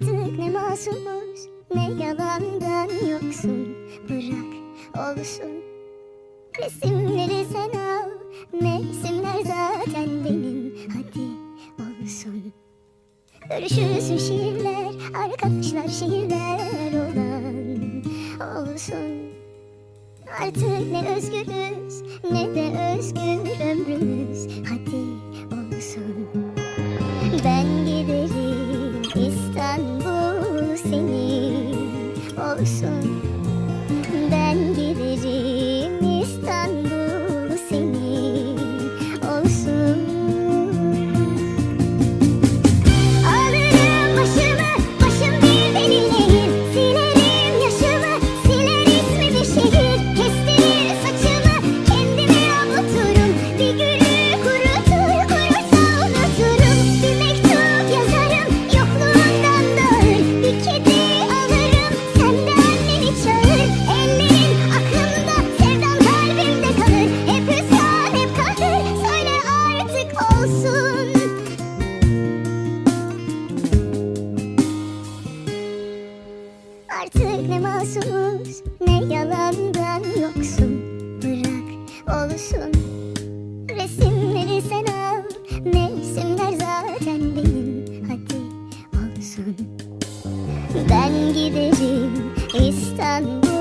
masumuz ne yalandan yoksun. Bırak olsun. Resimleri sen al Mevsimler zaten benim. Hadi olsun. Görüşürsün şiirler Arkadaşlar şiirler olan. Olsun. Artık ne özgürüz ne de özgür ömrümüz. Hadi olsun. Ben giderim olsun Ben Masumuz ne yalandan yoksun. Bırak olsun. Resimleri sen al. Mevsimler zaten benim. Hadi olsun. Ben giderim İstanbul